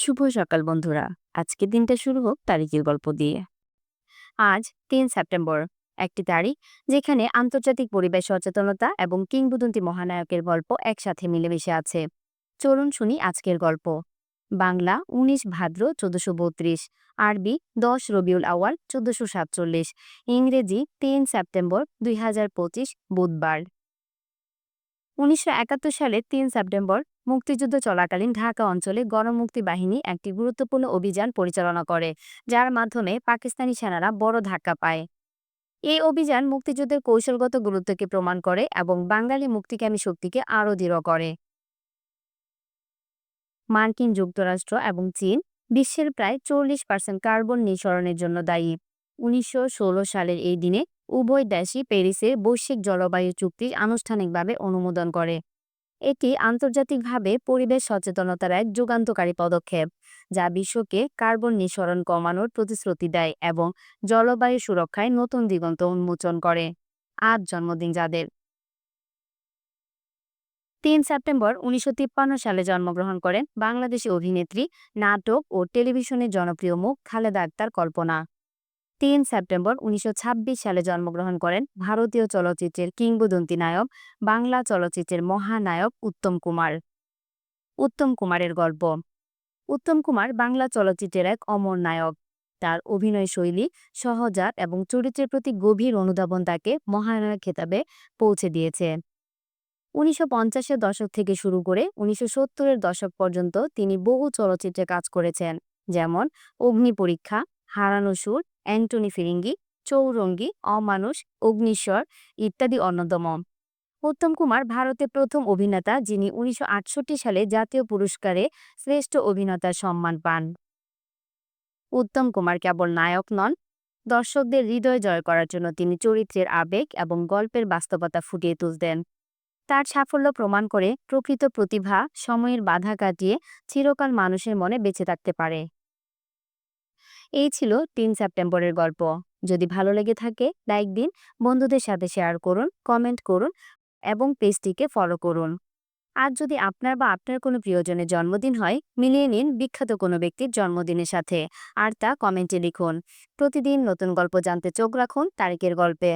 শুভ সকাল বন্ধুরা। আজকের দিনটা শুরু হোক তারিখের গল্প দিয়ে। আজ তিন সেপ্টেম্বর, একটি তারিখ যেখানে আন্তর্জাতিক পরিবেশ সচেতনতা এবং কিংবদন্তি মহানায়কের গল্প একসাথে মিলেমিশে আছে। চলুন শুনি আজকের গল্প। বাংলা উনিশ, ভাদ্র চোদ্দশো বত্রিশ, আরবি দশ, রবিউল আওয়াল চোদ্দশো সাতচল্লিশ, ইংরেজি তিন সেপ্টেম্বর দুই হাজার পঁচিশ, বুধবার। উনিশশো সালের তিন সেপ্টেম্বর মুক্তিযুদ্ধ চলাকালীন ঢাকা অঞ্চলে গণমুক্তি বাহিনী একটি গুরুত্বপূর্ণ অভিযান পরিচালনা করে, যার মাধ্যমে পাকিস্তানি সেনারা বড় ধাক্কা পায়। এই অভিযান মুক্তিযুদ্ধের কৌশলগত গুরুত্বকে প্রমাণ করে এবং বাঙালি মুক্তিকামী শক্তিকে আরও দৃঢ় করে। মার্কিন যুক্তরাষ্ট্র এবং চীন বিশ্বের প্রায় চল্লিশ পার্সেন্ট কার্বন নিঃসরণের জন্য দায়ী। উনিশশো ষোলো সালের এই দিনে উভয় দেশই প্যারিসে বৈশ্বিক জলবায়ু চুক্তি আনুষ্ঠানিকভাবে অনুমোদন করে। এটি আন্তর্জাতিকভাবে পরিবেশ সচেতনতার এক যুগান্তকারী পদক্ষেপ, যা বিশ্বকে কার্বন নিঃসরণ কমানোর প্রতিশ্রুতি দেয় এবং জলবায়ু সুরক্ষায় নতুন দিগন্ত উন্মোচন করে। আজ জন্মদিন যাদের। তিন সেপ্টেম্বর উনিশশো তিপ্পান্ন সালে জন্মগ্রহণ করেন বাংলাদেশি অভিনেত্রী, নাটক ও টেলিভিশনের জনপ্রিয় মুখ খালেদা আক্তার কল্পনা। তিন সেপ্টেম্বর উনিশশো ছাব্বিশ সালে জন্মগ্রহণ করেন ভারতীয় চলচ্চিত্রের কিংবদন্তি নায়ক, বাংলা চলচ্চিত্রের মহানায়ক উত্তম কুমার। উত্তম কুমারের গল্প। উত্তম কুমার বাংলা চলচ্চিত্রের এক অমর নায়ক। তার অভিনয় শৈলী সহজাত এবং চরিত্রের প্রতি গভীর অনুধাবন তাকে মহানায়ক খেতাবে পৌঁছে দিয়েছে। উনিশশো পঞ্চাশের দশক থেকে শুরু করে উনিশশো সত্তরের দশক পর্যন্ত তিনি বহু চলচ্চিত্রে কাজ করেছেন, যেমন অগ্নি পরীক্ষা হারানো সুর, অ্যান্টনি ফিরিঙ্গি, চৌরঙ্গি, অমানুষ অগ্নিশ্বর ইত্যাদি অন্যতম। উত্তম কুমার ভারতে প্রথম অভিনেতা যিনি উনিশশো আটষট্টি সালে জাতীয় পুরস্কারে শ্রেষ্ঠ অভিনেতার সম্মান পান। উত্তম কুমার কেবল নায়ক নন, দর্শকদের হৃদয় জয় করার জন্য তিনি চরিত্রের আবেগ এবং গল্পের বাস্তবতা ফুটিয়ে তুলতেন। তার সাফল্য প্রমাণ করে প্রকৃত প্রতিভা, সময়ের বাধা কাটিয়ে চিরকাল মানুষের মনে বেঁচে থাকতে পারে। এই ছিল তিন সেপ্টেম্বরের গল্প। যদি ভালো লেগে থাকে, লাইক দিন, বন্ধুদের সাথে শেয়ার করুন, কমেন্ট করুন এবং পেজটিকে ফলো করুন। আর যদি আপনার বা আপনার কোনো প্রিয়জনের জন্মদিন হয়, মিলিয়ে নিন বিখ্যাত কোনো ব্যক্তির জন্মদিনের সাথে। আর তা কমেন্টে লিখুন। প্রতিদিন নতুন গল্প জানতে চোখ রাখুন তারিখের গল্পে।